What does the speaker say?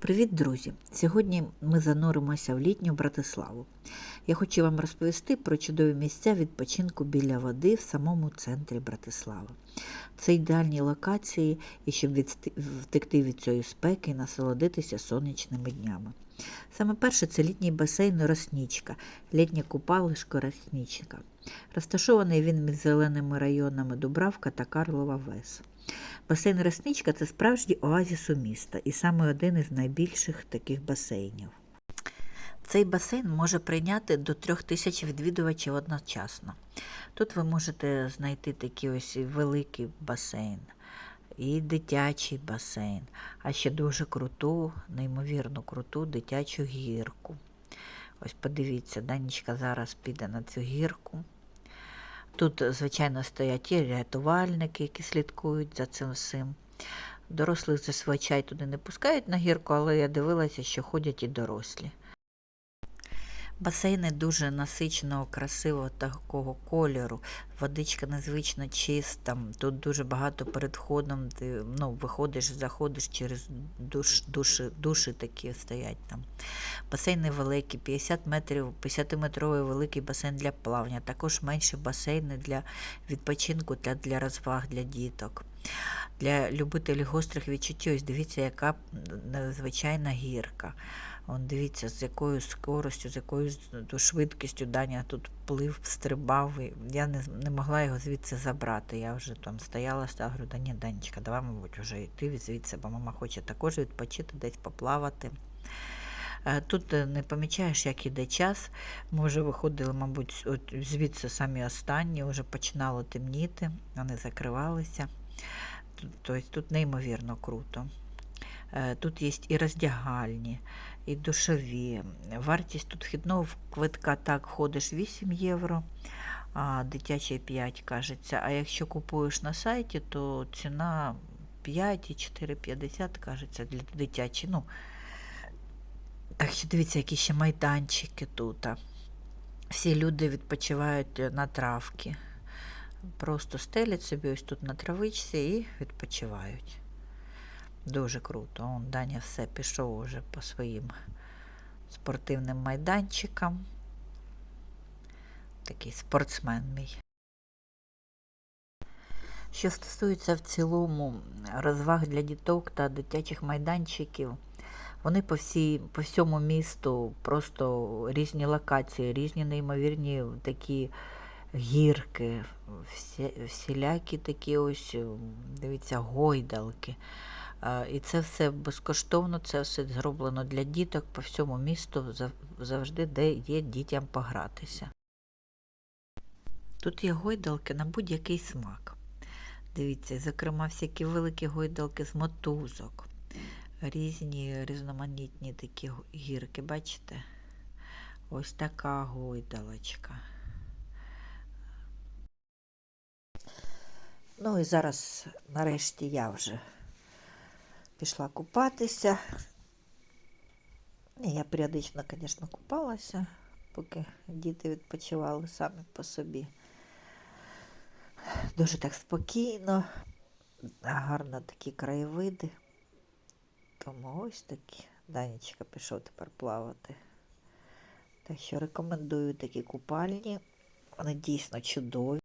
Привіт, друзі! Сьогодні ми зануримося в літню Братиславу. Я хочу вам розповісти про чудові місця відпочинку біля води в самому центрі Братислави. Це ідеальні локації, і щоб втекти від цієї спеки і насолодитися сонячними днями. Саме перше це літній басейн Роснічка, літнє купалишко Роснічка. Розташований він між зеленими районами Дубравка та Карлова Вес. Басейн Ресничка це справжній оазіс у міста і саме один із найбільших таких басейнів. Цей басейн може прийняти до трьох тисяч відвідувачів одночасно. Тут ви можете знайти такий ось великий басейн, і дитячий басейн, а ще дуже круту, неймовірно круту дитячу гірку. Ось подивіться, Данічка зараз піде на цю гірку. Тут, звичайно, стоять і рятувальники, які слідкують за цим всім. Дорослих зазвичай туди не пускають на гірку, але я дивилася, що ходять і дорослі. Басейни дуже насиченого, красивого такого кольору. Водичка незвично чиста. Тут дуже багато перед входом. Ти ну, виходиш, заходиш через душ, душі, душі такі стоять там. Басейни великі, 50 метрів, 50-метровий великий басейн для плавання, також менші басейни для відпочинку та для розваг для діток. Для любителів гострих відчуттів, ось дивіться, яка надзвичайна гірка. Он дивіться, з якою скоростю, з якою швидкістю Даня тут плив, стрибав. Я не, не могла його звідси забрати. Я вже там стояла, стала, говорю, да ні, Данечка, давай, мабуть, вже йти звідси, бо мама хоче також відпочити, десь поплавати. Е, Тут е, не помічаєш, як іде час. Ми вже виходили, мабуть, от звідси самі останні, вже починало темніти, вони закривалися. Тобто тут неймовірно круто. Е, Тут є і роздягальні, і душові. Вартість тут вхідного квитка так ходиш 8 євро, а дитячий 5, кажеться. А якщо купуєш на сайті, то ціна 5 і 4,50, кажеться, для дитячі. Ну, так що дивіться, які ще майданчики тут. Всі люди відпочивають е, на травки. Просто стелять собі ось тут на травичці і відпочивають. Дуже круто. Он Даня все пішов уже по своїм спортивним майданчикам. Такий спортсмен мій. Що стосується в цілому розваг для діток та дитячих майданчиків, вони по, всій, по всьому місту просто різні локації, різні неймовірні такі гірки, всі, всілякі такі ось, дивіться, гойдалки. І це все безкоштовно, це все зроблено для діток по всьому місту, завжди, де є дітям погратися. Тут є гойдалки на будь-який смак. Дивіться, зокрема, всякі великі гойдалки з мотузок, різні різноманітні такі гірки, бачите? Ось така гойдалочка. Ну і зараз, нарешті, я вже пішла купатися. Я періодично, звісно, купалася, поки діти відпочивали самі по собі. Дуже так спокійно, гарно такі краєвиди. Тому ось такі. Данечка пішов тепер плавати. Так що рекомендую такі купальні. Вони дійсно чудові.